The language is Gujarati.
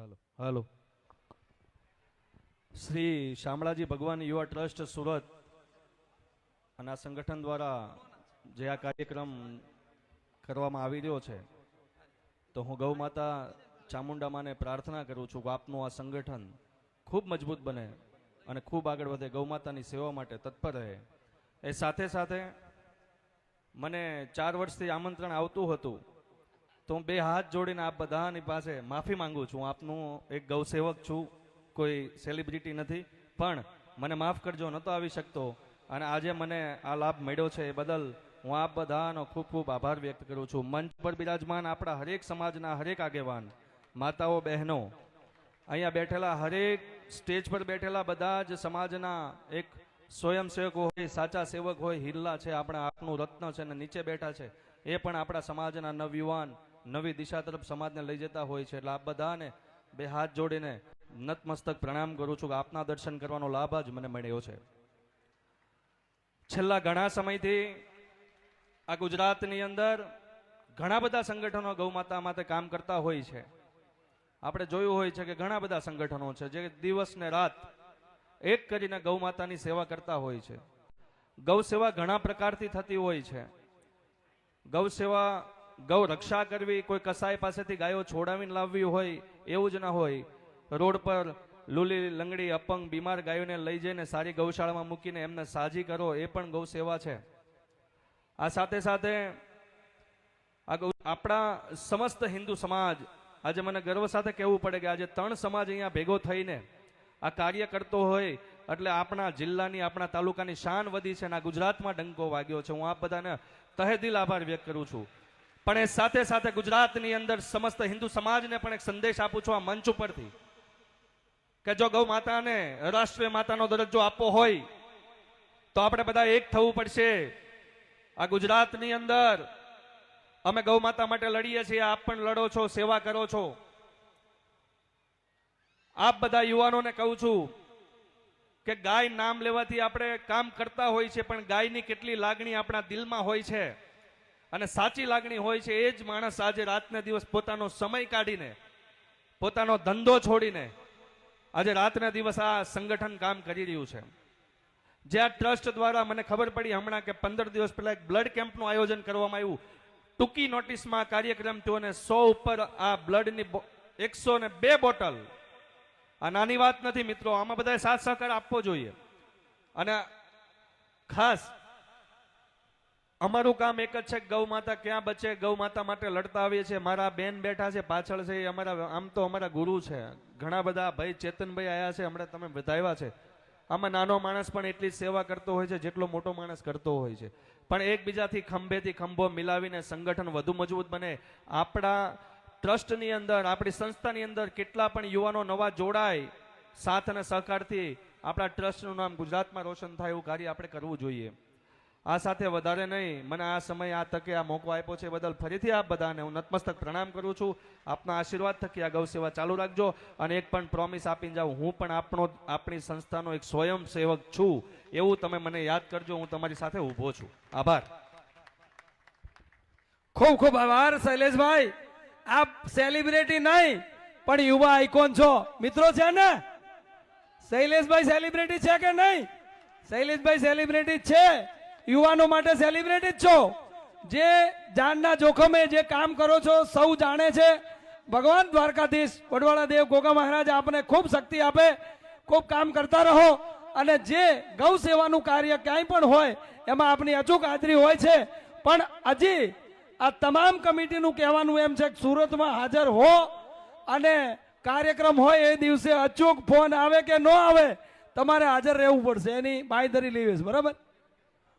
હાલો હાલો. શ્રી શામળાજી ભગવાન યુવા ટ્રસ્ટ સુરત અને આ સંગઠન દ્વારા જે આ કાર્યક્રમ કરવામાં આવી રહ્યો છે, તો હું ગૌ માતા ચામુંડા માને પ્રાર્થના કરું છું કે આપનું આ સંગઠન ખૂબ મજબૂત બને અને ખૂબ આગળ વધે, ગૌ માતાની સેવા માટે તત્પર રહે. એ સાથે સાથે મને ચાર વર્ષથી આમંત્રણ આવતું હતું તો હું બે હાથ જોડીને આપ બધાની પાસે માફી માંગુ છું. આપનું એક ગૌસેવક છું. કોઈ સેલિબ્રિટી નથી. પણ મને માફ કરજો, નહોતો આવી શકતો. અને આજે મને આ લાભ મળ્યો છે એ બદલ હું આપ બધાનો ખૂબ ખૂબ આભાર વ્યક્ત કરું છું. મંચ પર બિરાજમાન આપણા હરેક સમાજના હરેક આગેવાન, માતાઓ, બહેનો, અહીંયા બેઠેલા હરેક સ્ટેજ પર બેઠેલા બધા જ સમાજના એક સ્વયંસેવક હોય, સાચા સેવક હોય, હિલ્લા છે, આપણા આપનું રત્ન છે અને નીચે બેઠા છે. એ પણ આપણા સમાજના નવયુવાન નવી દિશા તરફ સમાજને લઈ જતા હોય છે. એટલે આપ બધાને બે હાથ જોડીને નતમસ્તક પ્રણામ કરું છું કે આપના દર્શન કરવાનો લાભ જ મને મળ્યો છે. છેલ્લા ઘણા સમયથી આ ગુજરાતની અંદર ઘણા બધા સંગઠનો ગૌમાતા માટે કામ કરતા હોય છે. આપણે જોયું હોય છે કે ઘણા બધા સંગઠનો છે જે દિવસ ને રાત એક કરીને ગૌમાતાની સેવા કરતા હોય છે. ગૌ સેવા ઘણા પ્રકારથી થતી હોય છે. ગૌ સેવા ગૌ રક્ષા કરવી, કોઈ કસાય પાસેથી ગાયો છોડાવીને લાવવી હોય, એવું જ ના હોય. રોડ પર લૂલી લંગડી અપંગ બીમાર ગાયોને લઈ જઈને સારી ગૌશાળામાં મૂકીને એમને સાજી કરો, એ પણ ગૌ સેવા છે. આ સાથે સાથે આપણા સમસ્ત હિન્દુ સમાજ, આજે મને ગર્વ સાથે કહેવું પડે કે આજે ત્રણ સમાજ અહીંયા ભેગો થઈને આ કાર્ય કરતો હોય, એટલે આપણા જિલ્લાની, આપણા તાલુકાની શાન વધી છે અને આ ગુજરાતમાં ડંકો વાગ્યો છે. હું આપ બધાને તહે દિલ આભાર વ્યક્ત કરું છું. પણ એ સાથે સાથે ગુજરાતની અંદર સમસ્ત હિન્દુ સમાજને પણ એક સંદેશ આપું છું આ મંચ ઉપરથી કે જો ગૌ માતાને રાષ્ટ્રીય માતાનો દરજ્જો આપવો હોય, તો આપણે બધા એક થવું પડશે. આ ગુજરાતની અંદર અમે ગૌ માતા માટે લડીએ છીએ, આપ પણ લડો છો, સેવા કરો છો. આપ બધા યુવાનોને કહું છું કે ગાય નામ લેવાથી આપણે કામ કરતા હોય છે, પણ ગાયની કેટલી લાગણી આપણા દિલમાં હોય છે. અને સાચી લાગણી હોય છે એ જ માણસ આજે રાતને દિવસ પોતાનો સમય કાઢીને, પોતાનો ધંધો છોડીને આજે રાતને દિવસ આ સંગઠન કામ કરી રહ્યું છે. જે આ ટ્રસ્ટ દ્વારા મને ખબર પડી હમણાં કે પંદર દિવસ પહેલા એક બ્લડ કેમ્પનું આયોજન કરવામાં આવ્યું. ટૂંકી નોટિસમાં કાર્યક્રમ થયો સો ઉપર આ બ્લડની એકસો ને બે બોટલ. આ નાની વાત નથી મિત્રો, આમાં બધાએ સાથ સહકાર આપવો જોઈએ. અને ખાસ અમારું કામ એક જ છે, ગૌ માતા ક્યાં બચે, ગૌ માતા માટે લડતા આવીએ છીએ. મારા બેન બેઠા છે, પાછળ છે, એ અમારા, આમ તો અમારા ગુરુ છે. ઘણા બધા ભાઈ ચેતનભાઈ આવ્યા છે, હમણાં તમે બતાવ્યા છે. આમાં નાનો માણસ પણ એટલી સેવા કરતો હોય છે, જેટલો મોટો માણસ કરતો હોય છે. પણ એકબીજાથી ખંભેથી ખંભો મિલાવીને સંગઠન વધુ મજબૂત બને. આપણા ટ્રસ્ટની અંદર, આપણી સંસ્થાની અંદર કેટલા પણ યુવાનો નવા જોડાય, સાથ અને સહકારથી આપણા ટ્રસ્ટનું નામ ગુજરાતમાં રોશન થાય, એવું કાર્ય આપણે કરવું જોઈએ. આ સાથે વધારે નહીં. મને આ સમય આ તકે આ મોકો આપ્યો છે બદલ ફરીથી આપ બધાને હું નતમસ્તક પ્રણામ કરું છું. આપના આશીર્વાદ થકી આ ગૌસેવા ચાલુ રાખજો અને એક પણ પ્રોમિસ આપીને જાઉં. હું પણ આપણો આપણી સંસ્થાનો એક સ્વયંસેવક છું. એવું તમે મને યાદ કરજો. હું તમારી સાથે ઊભો છું. આભાર. ખૂબ ખૂબ આભાર, શૈલેષભાઈ. આપ સેલિબ્રિટી નહીં, પણ યુવા આઇકોન છો. મિત્રો છે ને? શૈલેષભાઈ સેલિબ્રિટી છે કે નહીં? શૈલેષભાઈ સેલિબ્રિટી છે. યુવાનો માટે સેલિબ્રિટી છો. જે જાનના જોખમે જે કામ કરો છો, સૌ જાણે છે. ભગવાન દ્વારકાધીશ વડવાળા દેવ ગોગા મહારાજ આપને ખૂબ શક્તિ આપે, ખૂબ કામ કરતા રહો. અને જે ગૌ સેવાનું કાર્ય ક્યાંય પણ હોય, એમાં આપની અચૂક હાજરી હોય છે. પણ હજી આ તમામ કમિટીનું કહેવાનું એમ છે કે સુરતમાં હાજર હો અને કાર્યક્રમ હોય એ દિવસે અચૂક ફોન આવે કે ન આવે, તમારે હાજર રહેવું પડશે. એની બાંયધરી લેવી બરાબર?